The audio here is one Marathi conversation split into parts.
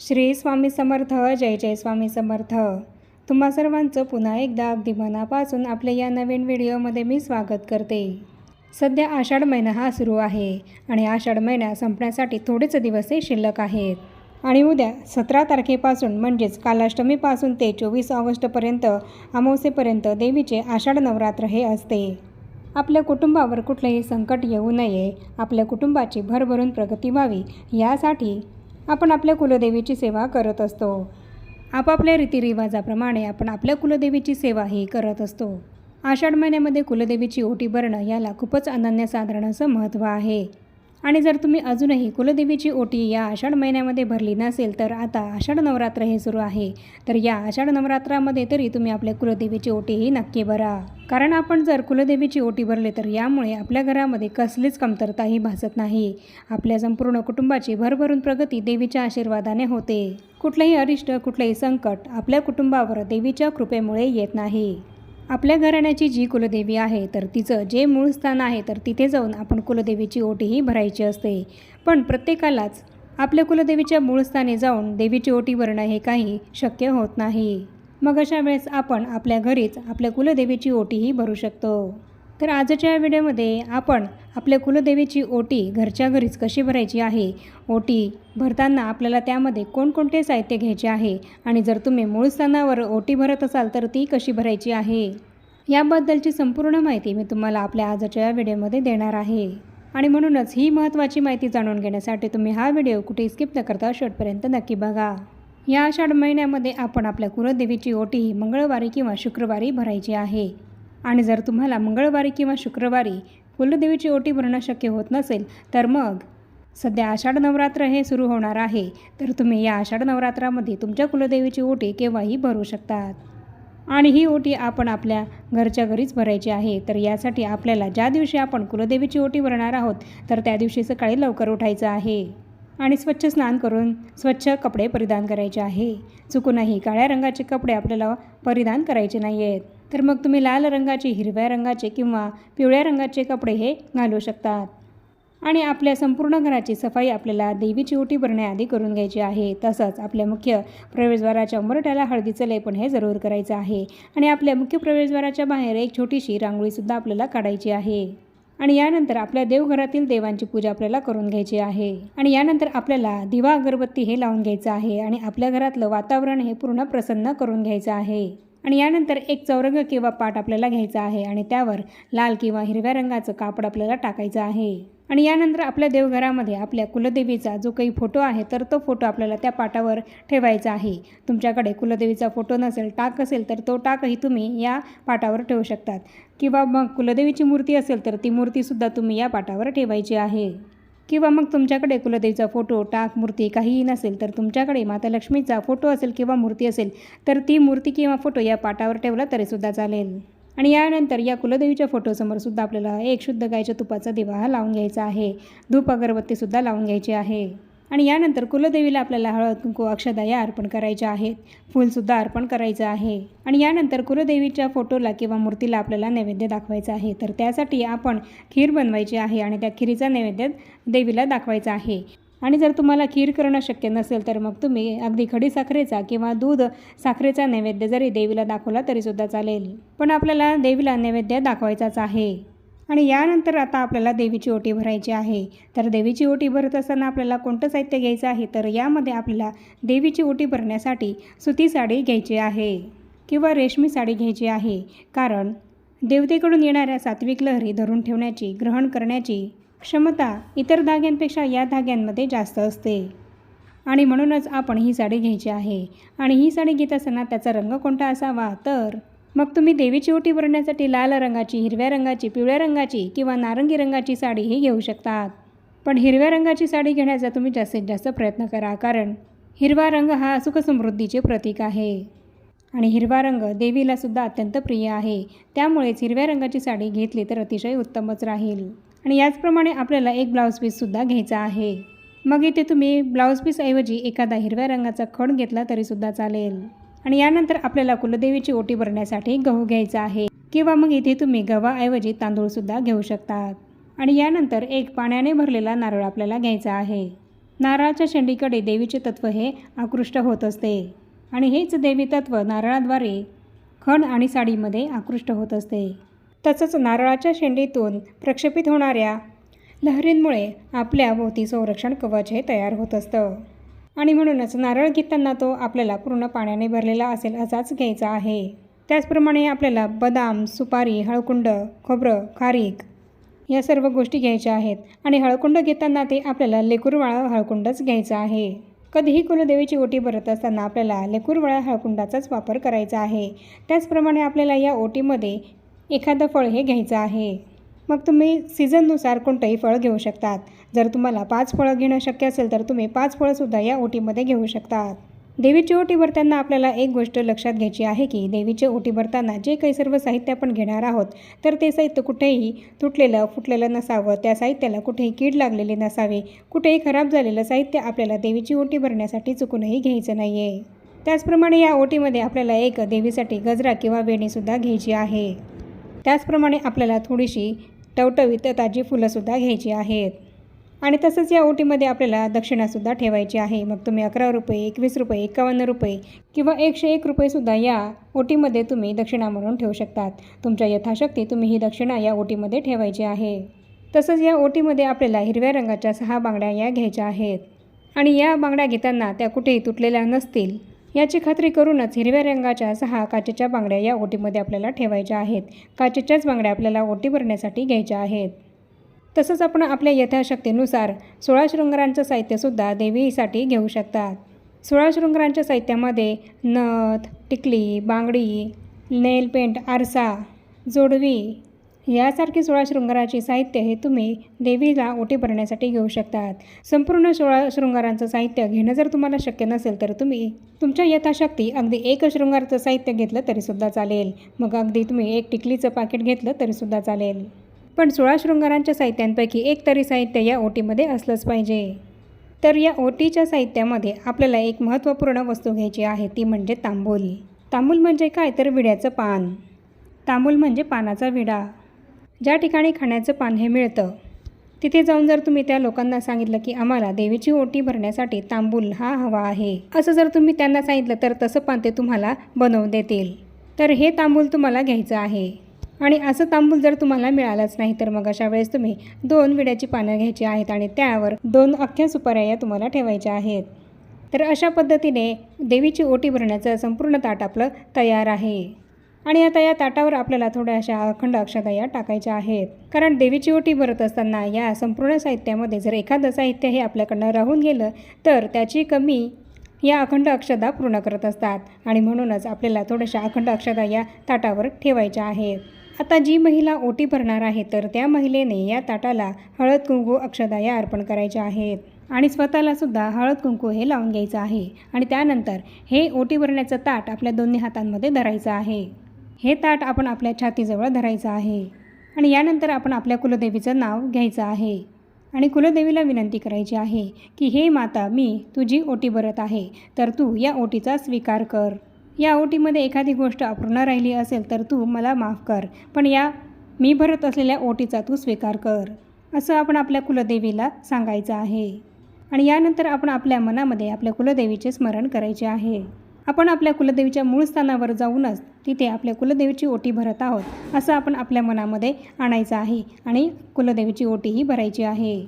श्री स्वामी समर्थ जय जय स्वामी समर्थ. तुम्हा सर्वांचं पुन्हा एकदा अगदी मनापासून आपल्या या नवीन व्हिडिओमध्ये मी स्वागत करते. सध्या आषाढ महिना हा सुरू आहे आणि आषाढ महिना संपण्यासाठी थोडेच दिवसही शिल्लक आहेत. आणि उद्या सतरा तारखेपासून म्हणजेच कालाष्टमीपासून ते चोवीस ऑगस्टपर्यंत अमावस्येपर्यंत देवीचे आषाढ नवरात्र हे असते. आपल्या कुटुंबावर कुठलेही संकट येऊ नये. आपल्या कुटुंबाची भरभरून प्रगती व्हावी यासाठी आपण आपल्या कुलदेवीची सेवा करत असतो. आपापल्या रीतिरिवाजाप्रमाणे आपण आपल्या कुलदेवीची सेवा ही करत असतो. आषाढ महिन्यामध्ये कुलदेवीची ओटी भरणं याला खूपच अनन्यसाधारण असं महत्त्व आहे. आणि जर तुम्ही अजूनही कुलदेवीची ओटी या आषाढ महिन्यामध्ये भरली नसेल तर आता आषाढ नवरात्र हे सुरू आहे. तर या आषाढ नवरात्रामध्ये तरी तुम्ही आपल्या कुलदेवीची ओटी ही नक्की भरा. कारण आपण जर कुलदेवीची ओटी भरली तर यामुळे आपल्या घरामध्ये कसलीच कमतरताही भासत नाही. आपल्या संपूर्ण कुटुंबाची भरभरून प्रगती देवीच्या आशीर्वादाने होते. कुठलेही अरिष्ट कुठलेही संकट आपल्या कुटुंबावर देवीच्या कृपेमुळे येत नाही. आपल्या घराण्याची जी कुलदेवी आहे तर तिचं जे मूळ स्थान आहे तर तिथे जाऊन आपण कुलदेवीची ओटीही भरायची असते. पण प्रत्येकालाच आपल्या कुलदेवीच्या मूळ स्थानी जाऊन देवीची ओटी भरणं हे काही शक्य होत नाही. मग अशा वेळेस आपण आपल्या घरीच आपल्या कुलदेवीची ओटीही भरू शकतो. तर आजच्या या व्हिडिओमध्ये आपण आपल्या कुलदेवीची ओटी घरच्या घरीच कशी भरायची आहे? ओटी भरताना आपल्याला त्यामध्ये कोणकोणते साहित्य घ्यायचे आहे? आणि जर तुम्ही मूळ स्थानावर ओटी भरत असाल तर ती कशी भरायची आहे? याबद्दलची संपूर्ण माहिती मी तुम्हाला आपल्या आजच्या या व्हिडिओमध्ये देणार आहे. आणि म्हणूनच ही महत्त्वाची माहिती जाणून घेण्यासाठी तुम्ही हा व्हिडिओ कुठे स्किप न करता शेवटपर्यंत नक्की बघा. या आषाढ महिन्यामध्ये आपण आपल्या कुलदेवीची ओटी ही मंगळवारी किंवा शुक्रवारी भरायची आहे. आणि जर तुम्हाला मंगळवारी किंवा शुक्रवारी कुलदेवीची ओटी भरणं शक्य होत नसेल तर मग सध्या आषाढ नवरात्र हे सुरू होणार आहे. तर तुम्ही या आषाढ नवरात्रामध्ये तुमच्या कुलदेवीची ओटी केव्हाही भरू शकतात. आणि ही ओटी आपण आपल्या घरच्या घरीच भरायची आहे. तर यासाठी आपल्याला ज्या दिवशी आपण कुलदेवीची ओटी भरणार आहोत तर त्या दिवशी सकाळी लवकर उठायचं आहे. आणि स्वच्छ स्नान करून स्वच्छ कपडे परिधान करायचे आहे. चुकूनही काळ्या रंगाचे कपडे आपल्याला परिधान करायचे नाही आहेत तर मग तुम्ही लाल रंगाचे हिरव्या रंगाचे किंवा पिवळ्या रंगाचे कपडे हे घालू शकतात. आणि आपल्या संपूर्ण घराची सफाई आपल्याला देवीची ओटी भरण्याआधी करून घ्यायची आहे. तसंच आपल्या मुख्य प्रवेशद्वाराच्या उंबरठ्याला हळदीचं लेपन हे जरूर करायचं आहे. आणि आपल्या मुख्य प्रवेशद्वाराच्या बाहेर एक छोटीशी रांगोळीसुद्धा आपल्याला काढायची आहे. आणि यानंतर आपल्या देवघरातील देवांची पूजा आपल्याला करून घ्यायची आहे. आणि यानंतर आपल्याला दिवा अगरबत्ती हे लावून घ्यायचं आहे. आणि आपल्या घरातलं वातावरण हे पूर्ण प्रसन्न करून घ्यायचं आहे. आणि यानंतर एक चौरंग किंवा पाट आपल्याला घ्यायचा आहे आणि त्यावर लाल किंवा हिरव्या रंगाचं कापड आपल्याला टाकायचं आहे. आणि यानंतर आपल्या देवघरामध्ये आपल्या कुलदेवीचा जो काही फोटो आहे तर तो फोटो आपल्याला त्या पाटावर ठेवायचा आहे. तुमच्याकडे कुलदेवीचा फोटो नसेल टाक असेल तर तो टाकही तुम्ही या पाटावर ठेवू शकतात. किंवा मग कुलदेवीची मूर्ती असेल तर ती मूर्तीसुद्धा तुम्ही या पाटावर ठेवायची आहे. किंवा मग तुमच्याकडे कुलदेवीचा फोटो टाक मूर्ती काहीही नसेल तर तुमच्याकडे माता लक्ष्मीचा फोटो असेल किंवा मूर्ती असेल तर ती मूर्ती किंवा फोटो या पाटावर ठेवला तरीसुद्धा चालेल. आणि यानंतर या कुलदेवीच्या फोटोसमोर सुद्धा आपल्याला एक शुद्ध गायच्या तुपाचा दिवा हा लावून घ्यायचा आहे. धूप अगरबत्तीसुद्धा लावून घ्यायची आहे. आणि यानंतर कुलदेवीला आपल्याला हळद कुंकू अक्षदा या अर्पण करायच्या आहेत. फूलसुद्धा अर्पण करायचं आहे. आणि यानंतर कुलदेवीच्या फोटोला किंवा मूर्तीला आपल्याला नैवेद्य दाखवायचा आहे. तर त्यासाठी आपण खीर बनवायची आहे आणि त्या खिरीचा नैवेद्य देवीला दाखवायचा आहे. आणि जर तुम्हाला खीर करणं शक्य नसेल तर मग तुम्ही अगदी खडी साखरेचा किंवा दूध साखरेचा नैवेद्य जरी देवीला दाखवला तरीसुद्धा चालेल. पण आपल्याला देवीला नैवेद्य दाखवायचाच आहे. आणि यानंतर आता आपल्याला देवीची ओटी भरायची आहे. तर देवीची ओटी भरत असताना आपल्याला कोणतं साहित्य घ्यायचं आहे? तर यामध्ये आपल्याला देवीची ओटी भरण्यासाठी सुती साडी घ्यायची आहे किंवा रेशमी साडी घ्यायची आहे. कारण देवतेकडून येणाऱ्या सात्विक लहरी धरून ठेवण्याची ग्रहण करण्याची क्षमता इतर धाग्यांपेक्षा या धाग्यांमध्ये जास्त असते. आणि म्हणूनच आपण ही साडी घ्यायची आहे. आणि ही साडी घेत असताना त्याचा रंग कोणता असावा? तर मग तुम्ही देवीची ओटी भरण्यासाठी लाल रंगाची हिरव्या रंगाची पिवळ्या रंगाची किंवा नारंगी रंगाची साडीही घेऊ शकतात. पण हिरव्या रंगाची साडी घेण्याचा तुम्ही जास्तीत जास्त प्रयत्न करा कारण हिरवा रंग हा सुखसमृद्धीचे प्रतीक आहे. आणि हिरवा रंग देवीलासुद्धा अत्यंत प्रिय आहे. त्यामुळेच हिरव्या रंगाची साडी घेतली तर अतिशय उत्तमच राहील. आणि याचप्रमाणे आपल्याला एक ब्लाऊज पीससुद्धा घ्यायचा आहे. मग इथे तुम्ही ब्लाऊज पीसऐवजी एखादा हिरव्या रंगाचा खण घेतला तरीसुद्धा चालेल. आणि यानंतर आपल्याला कुलदेवीची ओटी भरण्यासाठी गहू घ्यायचा आहे किंवा मग इथे तुम्ही गव्हाऐवजी तांदूळसुद्धा घेऊ शकतात. आणि यानंतर एक पाण्याने भरलेला नारळ आपल्याला घ्यायचा आहे. नारळाच्या शेंडीकडे देवीचे तत्त्व हे आकृष्ट होत असते. आणि हेच देवी तत्त्व नारळाद्वारे खण आणि साडीमध्ये आकृष्ट होत असते. तसंच नारळाच्या शेंडीतून प्रक्षेपित होणाऱ्या लहरींमुळे आपल्या भोवती संरक्षण कवच हे तयार होत असतं. आणि म्हणूनच नारळ घेताना तो आपल्याला पूर्ण पाण्याने भरलेला असेल असाच घ्यायचा आहे. त्याचप्रमाणे आपल्याला बदाम सुपारी हळकुंड खोबरं खारीक या सर्व गोष्टी घ्यायच्या आहेत आणि हळकुंड घेताना ते आपल्याला लेकूरवाळा हळकुंडच घ्यायचं आहे. कधीही कुलदेवीची ओटी भरत असताना आपल्याला लेकूरवाळा हळकुंडाचाच वापर करायचा आहे. त्याचप्रमाणे आपल्याला या ओटीमध्ये एखादं फळ हे घ्यायचं आहे. मग तुम्ही सीझननुसार कोणतंही फळ घेऊ शकतात. जर तुम्हाला पाच फळं घेणं शक्य असेल तर तुम्ही पाच फळंसुद्धा या ओटीमध्ये घेऊ शकतात. देवीची ओटी भरताना आपल्याला एक गोष्ट लक्षात घ्यायची आहे की देवीची ओटी भरताना जे काही सर्व साहित्य आपण घेणार आहोत तर ते साहित्य कुठेही तुटलेलं फुटलेलं नसावं. त्या साहित्याला कुठेही कीड लागलेली नसावे. कुठेही खराब झालेलं साहित्य आपल्याला देवीची ओटी भरण्यासाठी चुकूनही घ्यायचं नाही आहे त्याचप्रमाणे या ओटीमध्ये आपल्याला एक देवीसाठी गजरा किंवा वेणीसुद्धा घ्यायची आहे. त्याचप्रमाणे आपल्याला थोडीशी टवटवीत ताजी फुलंसुद्धा घ्यायची आहेत. आणि तसंच या ओटीमध्ये आपल्याला दक्षिणासुद्धा ठेवायची आहे. मग तुम्ही अकरा रुपये एकवीस रुपये एकावन्न रुपये किंवा एकशे एक रुपयेसुद्धा या ओटीमध्ये तुम्ही दक्षिणा म्हणून ठेवू शकतात. तुमच्या यथाशक्ती तुम्ही ही दक्षिणा या ओटीमध्ये ठेवायची आहे. तसंच या ओटीमध्ये आपल्याला हिरव्या रंगाच्या सहा बांगड्या या घ्यायच्या आहेत. आणि या बांगड्या घेताना त्या कुठेही तुटलेल्या नसतील. याची खात्री करूनच हिरव्या रंगाच्या सहा काचेच्या बांगड्या या ओटीमध्ये आपल्याला ठेवायच्या आहेत. काचेच्याच बांगड्या आपल्याला ओटी भरण्यासाठी घ्यायच्या आहेत. तसंच आपण आपल्या यथाशक्तीनुसार सोळा शृंगारांचं साहित्यसुद्धा देवीसाठी घेऊ शकतात सोळा शृंगारांच्या साहित्यामध्ये नथ टिकली बांगडी नेल पेंट आरसा जोडवी यासारखी सोळा शृंगाराची साहित्य हे तुम्ही देवीला ओटी भरण्यासाठी घेऊ शकतात. संपूर्ण सोळा शृंगारांचं साहित्य घेणं जर तुम्हाला शक्य नसेल तर तुम्ही तुमच्या यथाशक्ती अगदी एक शृंगारचं साहित्य घेतलं तरीसुद्धा चालेल. मग अगदी तुम्ही एक टिकलीचं पाकिट घेतलं तरीसुद्धा चालेल. पण सोळा शृंगारांच्या साहित्यांपैकी एक तरी साहित्य या ओटीमध्ये असलंच पाहिजे. तर या ओटीच्या साहित्यामध्ये आपल्याला एक महत्त्वपूर्ण वस्तू घ्यायची आहे ती म्हणजे तांबूल. तांबूल म्हणजे काय? तर विड्याचं पान. तांबूल म्हणजे पानाचा विडा. ज्या ठिकाणी खाण्याचं पान हे मिळतं तिथे जाऊन जर तुम्ही त्या लोकांना सांगितलं की आम्हाला देवीची ओटी भरण्यासाठी तांबूल हा हवा आहे असं जर तुम्ही त्यांना सांगितलं तर तसं पान ते तुम्हाला बनवून देतील. तर हे तांबूल तुम्हाला घ्यायचं आहे. आणि असं तांबूल जर तुम्हाला मिळालंच नाही तर मग अशा वेळेस तुम्ही दोन विड्याची पानं घ्यायची आहेत आणि त्यावर दोन अख्ख्या सुपाऱ्या या तुम्हाला ठेवायच्या आहेत. तर अशा पद्धतीने देवीची ओटी भरण्याचं संपूर्ण ताट आपलं तयार आहे. आणि आता या ताटावर आपल्याला थोड्या अशा अखंड अक्षता या टाकायच्या आहेत. कारण देवीची ओटी भरत असताना या संपूर्ण साहित्यामध्ये जर एखादं साहित्य हे आपल्याकडनं राहून गेलं तर त्याची कमी या अखंड अक्षता पूर्ण करत असतात. आणि म्हणूनच आपल्याला थोड्याशा अखंड अक्षता या ताटावर ठेवायच्या आहेत. आता जी महिला ओटी भरणार आहे तर त्या महिलेने या ताटाला हळद कुंकू अक्षता या अर्पण करायच्या आहेत. आणि स्वतःला सुद्धा हळद कुंकू हे लावून घ्यायचं आहे. आणि त्यानंतर हे ओटी भरण्याचं ताट आपल्या दोन्ही हातांमध्ये धरायचं आहे. हे ताट आपण आपल्या छातीजवळ धरायचं आहे. आणि यानंतर आपण आपल्या कुलदेवीचं नाव घ्यायचं आहे. आणि कुलदेवीला विनंती करायची आहे की हे माता मी तुझी ओटी भरत आहे. तर तू या ओटीचा स्वीकार कर. या ओटीमध्ये एखादी गोष्ट अपूर्ण राहिली असेल तर तू मला माफ कर. पण या मी भरत असलेल्या ओटीचा तू स्वीकार कर. असं आपण आपल्या कुलदेवीला सांगायचं आहे. आणि यानंतर आपण आपल्या मनामध्ये आपल्या कुलदेवीचे स्मरण करायचे आहे. आपण आपल्या कुलदेवीच्या मूळ स्थानावर जाऊनच तिथे आपल्या कुलदेवीची ओटी भरत आहोत असं आपण आपल्या मनामध्ये आणायचं आहे आणि कुलदेवीची ओटीही भरायची आहे.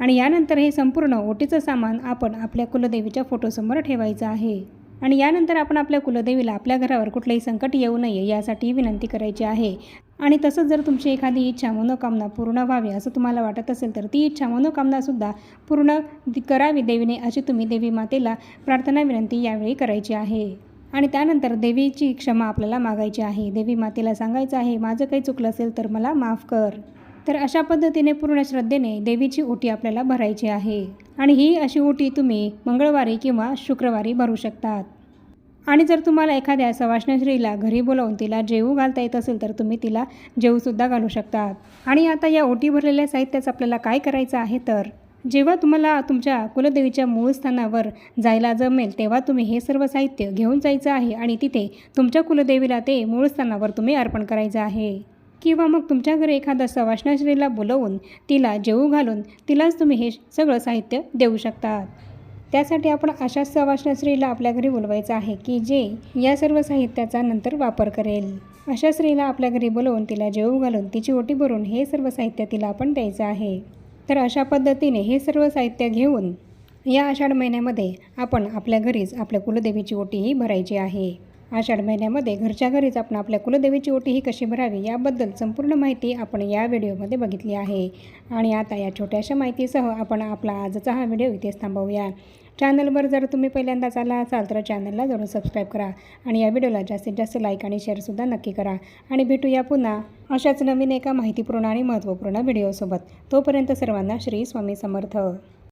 आणि यानंतर हे संपूर्ण ओटीचं सामान आपण आपल्या कुलदेवीच्या फोटोसमोर ठेवायचं आहे. आणि यानंतर आपण आपल्या कुलदेवीला आपल्या घरावर कुठलंही संकट येऊ नये यासाठी विनंती करायची आहे. आणि तसंच जर तुमची एखादी इच्छा मनोकामना पूर्ण व्हावी असं तुम्हाला वाटत असेल तर ती इच्छा मनोकामनासुद्धा पूर्ण करावी देवीने अशी तुम्ही देवी मातेला प्रार्थना विनंती यावेळी करायची आहे. आणि त्यानंतर देवीची क्षमा आपल्याला मागायची आहे. देवी मातेला सांगायचं आहे माझं काही चुकलं असेल तर मला माफ कर. तर अशा पद्धतीने पूर्ण श्रद्धेने देवीची ओटी आपल्याला भरायची आहे. आणि ही अशी ओटी तुम्ही मंगळवारी किंवा शुक्रवारी भरू शकतात. आणि जर तुम्हाला एखाद्या सवाष्ण स्त्रीला घरी बोलावून तिला जेवू घालता येत असेल तर तुम्ही तिला जेवूसुद्धा घालू शकतात. आणि आता या ओटी भरलेल्या साहित्याचं आपल्याला काय करायचं आहे तर जेव्हा तुम्हाला तुमच्या कुलदेवीच्या मूळ स्थानावर जायला जमेल तेव्हा तुम्ही हे सर्व साहित्य घेऊन जायचं आहे आणि तिथे तुमच्या कुलदेवीला ते मूळ स्थानावर तुम्ही अर्पण करायचं आहे. किंवा मग तुमच्या घरी एखादा सवाष्ण बोलवून तिला जेवू घालून तिलाच तुम्ही हे सगळं साहित्य देऊ शकतात. त्यासाठी आपण अशा सवाष्ण आपल्या घरी बोलवायचं आहे की जे या सर्व साहित्याचा नंतर वापर करेल. अशा स्त्रीला आपल्या घरी बोलवून तिला जेवू घालून तिची ओटी भरून हे सर्व साहित्य तिला आपण द्यायचं आहे. तर अशा पद्धतीने हे सर्व साहित्य घेऊन या आषाढ महिन्यामध्ये आपण आपल्या घरीच आपल्या कुलदेवीची ओटीही भरायची आहे. आषाढ महिन्यामध्ये घरच्या घरीच आपण आपल्या कुलदेवीची ओटी ही कशी भरावी याबद्दल संपूर्ण माहिती आपण या व्हिडिओमध्ये बघितली आहे. आणि आता या छोट्याशा माहितीसह आपण आपला आजचा हा व्हिडिओ इथेच थांबवूया. चॅनलवर जर तुम्ही पहिल्यांदाच आला असाल तर चॅनलला जरूर सबस्क्राईब करा आणि या व्हिडिओला जास्तीत जास्त लाईक आणि शेअरसुद्धा नक्की करा. आणि भेटूया पुन्हा अशाच नवीन एका माहितीपूर्ण आणि महत्त्वपूर्ण व्हिडिओसोबत. तोपर्यंत सर्वांना श्री स्वामी समर्थ.